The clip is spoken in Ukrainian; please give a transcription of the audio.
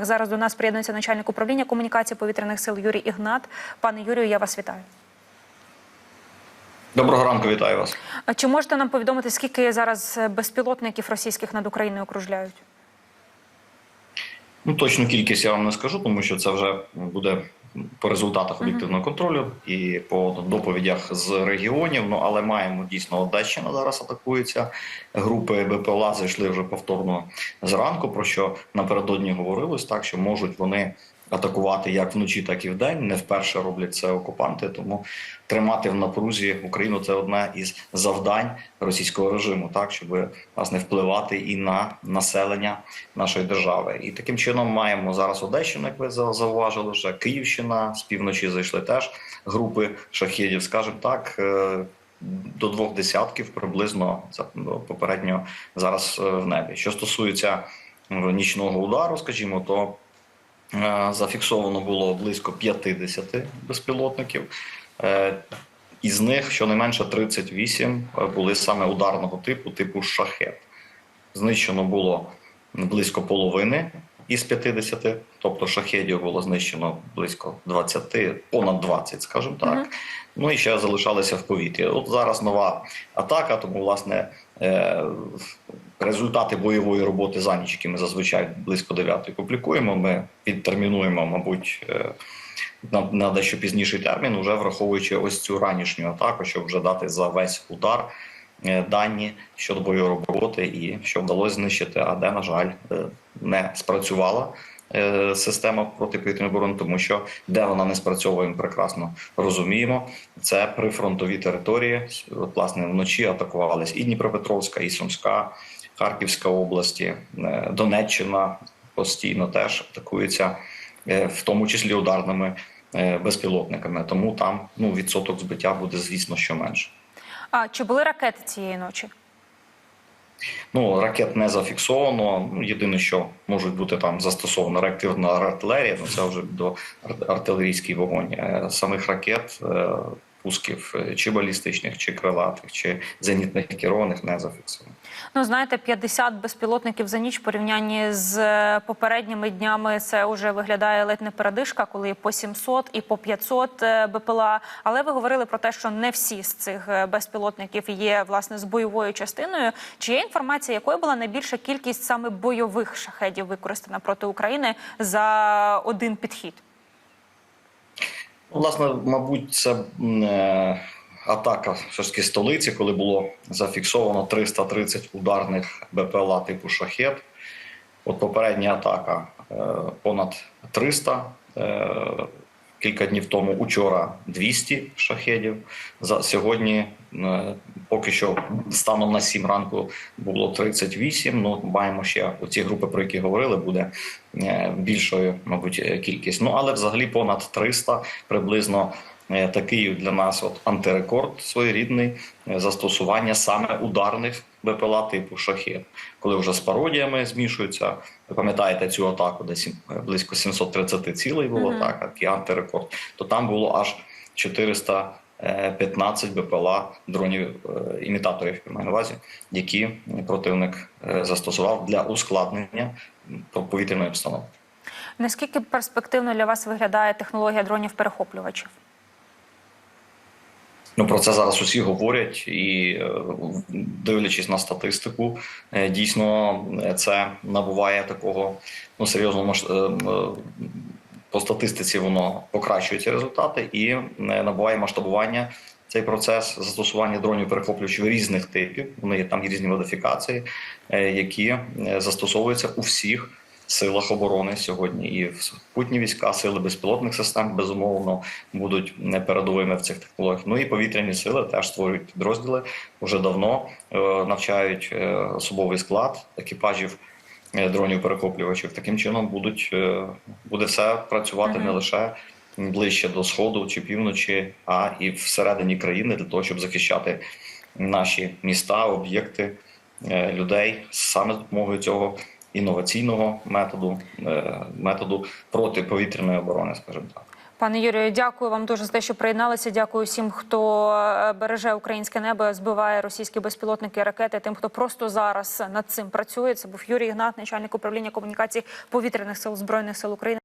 Зараз до нас приєднується начальник управління комунікації повітряних сил Юрій Ігнат. Пане Юрію, я вас вітаю. Доброго ранку, вітаю вас. А Чи можете нам повідомити, скільки зараз безпілотників російських над Україною окружляють? Ну точну кількість я вам не скажу, тому що це вже буде по результатах об'єктивного контролю і по доповідях з регіонів. Ну але маємо дійсно Одещина зараз атакується. Групи БПЛА зайшли вже повторно зранку. Про що напередодні говорилось, так що можуть вони. Атакувати як вночі, так і вдень. Не вперше роблять це окупанти. Тому тримати в напрузі Україну це одне із завдань російського режиму, так щоб власне впливати і на населення нашої держави. І таким чином маємо зараз Одещину, як ви зауважили, вже Київщина з півночі зайшли теж групи шахідів. Скажімо так. е, До двох десятків приблизно попередньо зараз е, в небі. Що стосується е, нічного удару, скажімо, то Зафіксовано було близько 50 безпілотників. Е, Із них щонайменше 38 були саме ударного типу, типу шахет. Знищено було близько половини із 50, тобто шахедів було знищено близько 20, понад 20, скажімо так. Мгм. Ну і ще залишалися в повітрі. От зараз нова атака, тому власне е, результати бойової роботи за ніч, які ми зазвичай близько 9 публікуємо. Ми відтермінуємо, мабуть. е, на, на дещо пізніший термін, вже враховуючи ось цю ранішню атаку, щоб вже дати за весь удар дані щодо бойової роботи, і що вдалося знищити, а де, на жаль, е, не спрацювала е, система протиповітряної оборони, тому що де вона не спрацьовує, ми прекрасно розуміємо. Це прифронтові території. Власне, вночі атакувались і Дніпропетровська, і Сумська, Харківська області, е, Донеччина постійно теж атакується, е, в тому числі ударними е, безпілотниками. Тому там ну, відсоток збиття буде, звісно, що менше. А чи були ракети цієї ночі? Ну, ракет не зафіксовано. Єдине, що можуть бути там застосована реактивна артилерія, ну це вже до ар- артилерійський вогонь. Е, Самих ракет, е, пусків е, чи балістичних, чи крилатих, чи зенітних керованих не зафіксовано. Ну, знаєте, 50 безпілотників за ніч в порівнянні з е, попередніми днями це вже виглядає ледь не передишка, коли по 700 і по 500 е, БПЛА. Але ви говорили про те, що не всі з цих е, безпілотників є власне з бойовою частиною. Чи є інформація, якою була найбільша кількість саме бойових шахедів використана проти України за один підхід? Ну, Власне, мабуть, це атака все ж таки столиці, коли було зафіксовано 330 ударних БПЛА типу шахет. От попередня атака е, понад 300. е, Кілька днів тому учора 200 шахедів. За сьогодні е, поки що станом на 7 ранку було 38. Ну маємо ще ці групи, про які говорили, буде більшою, мабуть, кількість. Ну але взагалі понад 300 приблизно. Е, Такий для нас от антирекорд своєрідний е, застосування саме ударних БПЛА типу шахет, коли вже з пародіями змішуються. Ви пам'ятаєте цю атаку, де е, близько 730 цілей було Мгм. так, такий антирекорд. То там було аж 415 БПЛА дронів імітаторів, маю на увазі, які противник застосував для ускладнення повітряної обстановки. Наскільки перспективно для вас виглядає технологія дронів перехоплювачів? Ну про це зараз усі говорять, і е, дивлячись на статистику, е, дійсно е, це набуває такого ну серйозного е, по статистиці воно покращує ці результати і набуває масштабування. Цей процес застосування дронів перехоплювачів різних типів. Вони є там різні модифікації, які застосовуються у всіх силах оборони сьогодні. І в супутні війська, сили безпілотних систем безумовно будуть не передовими в цих технологіях. Ну і повітряні сили теж створюють підрозділи. Вже давно е, навчають е, особовий склад екіпажів е, дронів перехоплювачів. Таким чином будуть буде все працювати не лише ближче до сходу чи півночі, а і всередині країни для того, щоб захищати наші міста, об'єкти, людей саме з допомогою цього інноваційного методу, е, методу протиповітряної оборони, скажімо так. Пане Юрію, дякую вам дуже за те, що приєдналися. Дякую всім, хто е, береже українське небо, збиває російські безпілотники, ракети. Тим, хто просто зараз над цим працює. Це був Юрій Ігнат, начальник управління комунікацій повітряних сил збройних сил України.